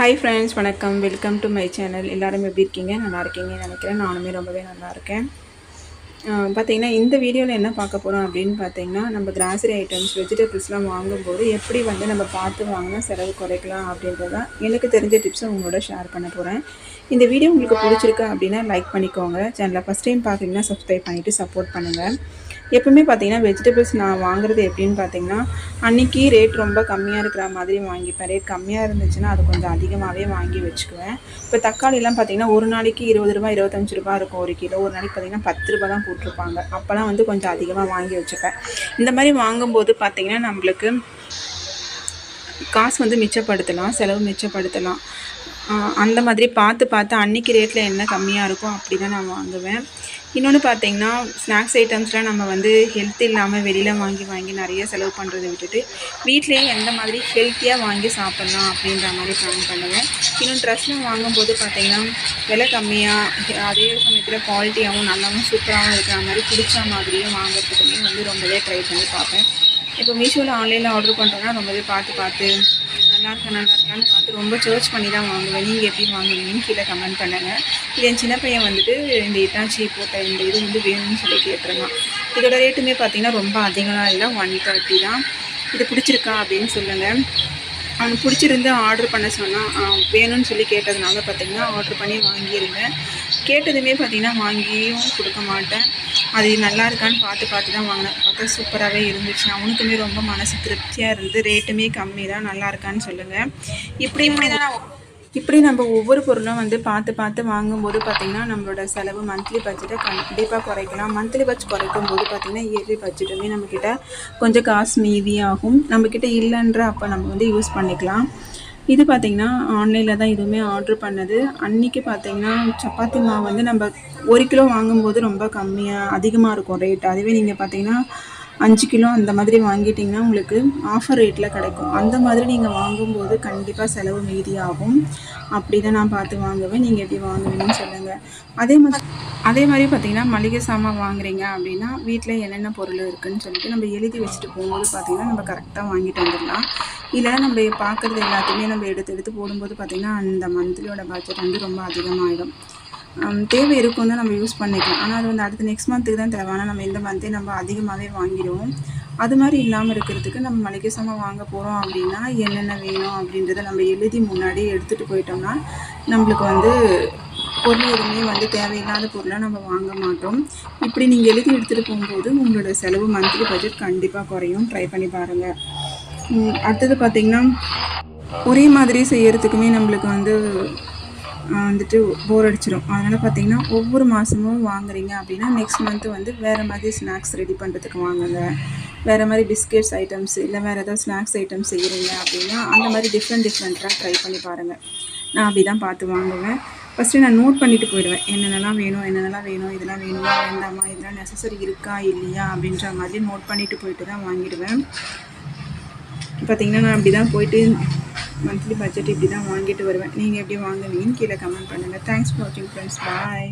Hi friends வணக்கம். Welcome to my channel எல்லாரும் எப்படி இருக்கீங்க? நல்லா இருக்கீங்கன்னு நினைக்கிறேன். நானுமே ரொம்பவே நல்லா இருக்கேன். பார்த்திங்கன்னா இந்த வீடியோவில் என்ன பார்க்க போகிறோம் அப்படின்னு பார்த்தீங்கன்னா நம்ம கிராசரி ஐட்டம்ஸ் வெஜிடபிள்ஸ்லாம் வாங்கும்போது எப்படி வந்து நம்ம பார்த்து வாங்கினா செலவு குறைக்கலாம் அப்படின்றத எனக்கு தெரிஞ்ச டிப்ஸை உங்களோட ஷேர் பண்ண போகிறேன் இந்த வீடியோ உங்களுக்கு பிடிச்சிருக்கு அப்படின்னா லைக் பண்ணிக்கோங்க. சேனலை ஃபஸ்ட் டைம் பார்க்குறீங்கன்னா சப்ஸ்கிரைப் பண்ணிவிட்டு சப்போர்ட் பண்ணுங்கள் எப்பவுமே பார்த்தீங்கன்னா வெஜிடபிள்ஸ் நான் வாங்குறது எப்படின்னு பார்த்தீங்கன்னா அன்றைக்கி ரேட் ரொம்ப கம்மியாக இருக்கிற மாதிரி வாங்கிப்பேன். ரேட் கம்மியாக இருந்துச்சுன்னா அது கொஞ்சம் அதிகமாகவே வாங்கி வச்சுக்குவேன். இப்போ தக்காளிலாம் பார்த்தீங்கன்னா ஒரு நாளைக்கு இருபது ரூபா இருபத்தஞ்சு ரூபா இருக்கும் ஒரு கிலோ. ஒரு நாளைக்கு பார்த்தீங்கன்னா பத்து ரூபா தான் போட்டிருப்பாங்க. அப்போல்லாம் வந்து கொஞ்சம் அதிகமாக வாங்கி வச்சுப்பேன். இந்த மாதிரி வாங்கும்போது பார்த்திங்கன்னா நம்மளுக்கு காசு வந்து மிச்சப்படுத்தலாம் செலவு மிச்சப்படுத்தலாம். அந்த மாதிரி பார்த்து பார்த்து அன்னைக்கு ரேட்டில் என்ன கம்மியாக இருக்கோ அப்படி தான் நான் வாங்குவேன். இன்னொன்று பார்த்தீங்கன்னா ஸ்நாக்ஸ் ஐட்டம்ஸ்லாம் நம்ம வந்து ஹெல்த் இல்லாமல் வெளியில் வாங்கி வாங்கி நிறைய செலவு பண்ணுறதை விட்டுட்டு வீட்லேயே எந்த மாதிரி ஹெல்த்தியாக வாங்கி சாப்பிட்லாம் அப்படின்ற மாதிரி பிளான் பண்ணுவேன் இன்னும் ட்ரெஸ்லாம் வாங்கும்போது பார்த்தீங்கன்னா விலை கம்மியாக அதே சமயத்தில் குவாலிட்டியாகவும் நல்லாவும் சூப்பராகவும் இருக்கிற மாதிரி பிடிச்ச மாதிரியும் வாங்குறதுக்குமே வந்து ரொம்பவே ட்ரை பண்ணி பார்ப்பேன். இப்போ மீஷோவில் ஆன்லைனில் ஆர்டர் பண்ணுறோன்னா ரொம்பவே பார்த்து பார்த்து நல்லா இருக்கா நல்லா இருக்கான்னு பார்த்து ரொம்ப சர்ச் பண்ணி தான் வாங்குவேன். நீங்கள் எப்படி வாங்குவீங்கன்னு கீழே கமெண்ட் பண்ணுங்கள் இது என் சின்ன பையன் வந்துட்டு இந்த இட்டாச்சி போட்ட இந்த இது வந்து வேணும்னு சொல்லி கேட்டிருந்தான். இதோட ரேட்டுமே பார்த்தீங்கன்னா ரொம்ப அதிகமாக இல்லை ஒன் தேர்ட்டி தான். இது பிடிச்சிருக்கா அப்படின்னு சொல்லுங்கள் அவனுக்கு பிடிச்சிருந்து ஆர்டர் பண்ண சொன்னால் வேணும்னு சொல்லி கேட்டதுனால பார்த்தீங்கன்னா ஆர்டர் பண்ணி வாங்கியிருந்தேன். கேட்டதுமே பார்த்திங்கன்னா வாங்கியும் கொடுக்க மாட்டேன். அது நல்லா இருக்கான்னு பார்த்து பார்த்து தான் வாங்கினேன். பார்த்தா சூப்பராகவே இருந்துச்சு. அவனுக்குமே ரொம்ப மனசு திருப்தியாக இருந்து ரேட்டுமே கம்மி தான் நல்லா இருக்கான்னு சொல்லுங்கள் இப்படியுமே இப்படி நம்ம ஒவ்வொரு பொருளும் வந்து பார்த்து பார்த்து வாங்கும்போது பார்த்திங்கன்னா நம்மளோட செலவு மந்த்லி பட்ஜெட்டை கண்டிப்பாக குறைக்கலாம். மந்த்லி பட்ஜெட் குறைக்கும் போது பார்த்திங்கன்னா இயர்லி பட்ஜெட்டுமே நம்மக்கிட்ட கொஞ்சம் காசு மீதியாகும் நம்மக்கிட்ட இல்லைன்ற அப்போ நம்ம வந்து யூஸ் பண்ணிக்கலாம். இது பார்த்திங்கன்னா ஆன்லைனில் தான் இதுவுமே ஆர்டர் பண்ணது. அன்றைக்கி பார்த்திங்கன்னா சப்பாத்தி மாவு வந்து நம்ம ஒரு கிலோ வாங்கும்போது ரொம்ப கம்மியாக அதிகமாக இருக்கும் ரேட் அதுவே நீங்கள் பார்த்தீங்கன்னா அஞ்சு கிலோ அந்த மாதிரி வாங்கிட்டிங்கன்னா உங்களுக்கு ஆஃபர் ரேட்டில் கிடைக்கும். அந்த மாதிரி நீங்கள் வாங்கும்போது கண்டிப்பாக செலவு மீதியாகும். அப்படி தான் நான் பார்த்து வாங்குவேன். நீங்கள் எப்படி வாங்குவீங்கன்னு சொல்லுங்கள் அதே மாதிரி அதே மாதிரி பார்த்திங்கன்னா மளிகை சாமான் வாங்குறீங்க அப்படின்னா வீட்டில் என்னென்ன பொருள் இருக்குதுன்னு சொல்லிட்டு நம்ம எழுதி வச்சுட்டு போகும்போது பார்த்திங்கன்னா நம்ம கரெக்டாக வாங்கிட்டு வந்துடலாம். இல்லைன்னா நம்ம பார்க்குறது எல்லாத்தையுமே நம்ம எடுத்து எடுத்து போடும்போது பார்த்திங்கன்னா அந்த மந்த்லியோட பட்ஜெட் வந்து ரொம்ப அதிகமாகிடும் தேவை இருக்கும் தான் நம்ம யூஸ் பண்ணிக்கலாம். ஆனால் அது வந்து அடுத்த நெக்ஸ்ட் மந்த்துக்கு தான் தேவை. ஆனால் நம்ம இந்த மந்த்தே நம்ம அதிகமாகவே வாங்கிடுவோம். அது மாதிரி இல்லாமல் இருக்கிறதுக்கு நம்ம மளிகை சாமான் வாங்க போகிறோம் அப்படின்னா என்னென்ன வேணும் அப்படின்றத நம்ம எழுதி முன்னாடியே எடுத்துகிட்டு போயிட்டோம்னா நம்மளுக்கு வந்து பொருள் எதுவுமே வந்து தேவையில்லாத பொருளாக நம்ம வாங்க மாட்டோம். இப்படி நீங்கள் எழுதி எடுத்துகிட்டு போகும்போது உங்களோட செலவு மந்த்லி பட்ஜெட் கண்டிப்பாக குறையும். ட்ரை பண்ணி பாருங்கள் அடுத்தது பார்த்திங்கன்னா ஒரே மாதிரி செய்கிறதுக்குமே நம்மளுக்கு வந்து வந்துட்டு போர் அடிச்சிடும் அதனால் பார்த்தீங்கன்னா ஒவ்வொரு மாதமும் வாங்குறீங்க அப்படின்னா நெக்ஸ்ட் மந்த்து வந்து வேறு மாதிரி ஸ்நாக்ஸ் ரெடி பண்ணுறதுக்கு வாங்குங்க. வேறு மாதிரி பிஸ்கெட்ஸ் ஐட்டம்ஸ் இல்லை வேறு ஏதாவது ஸ்நாக்ஸ் ஐட்டம்ஸ் செய்கிறீங்க அப்படின்னா அந்த மாதிரி டிஃப்ரெண்ட் டிஃப்ரெண்ட்டாக ட்ரை பண்ணி பாருங்கள் நான் அப்படி தான் பார்த்து வாங்குவேன். ஃபஸ்ட்டு நான் நோட் பண்ணிட்டு போயிடுவேன். என்னென்னலாம் வேணும் என்னென்னலாம் வேணும் இதெல்லாம் வேணுமா வேண்டாமா இதெல்லாம் நெசசரி இருக்கா இல்லையா அப்படின்ற மாதிரி நோட் பண்ணிட்டு போயிட்டு தான் வாங்கிடுவேன். பார்த்தீங்கன்னா நான் அப்படி தான் போயிட்டு மந்த்லி பட்ஜெட் இப்படி தான் வாங்கிட்டு வருவேன். நீங்கள் எப்படி வாங்குவீங்கன்னு கீழே கமெண்ட் பண்ணுங்கள் தேங்க்ஸ் ஃபார் வாட்சிங் ஃப்ரெண்ட்ஸ் பாய்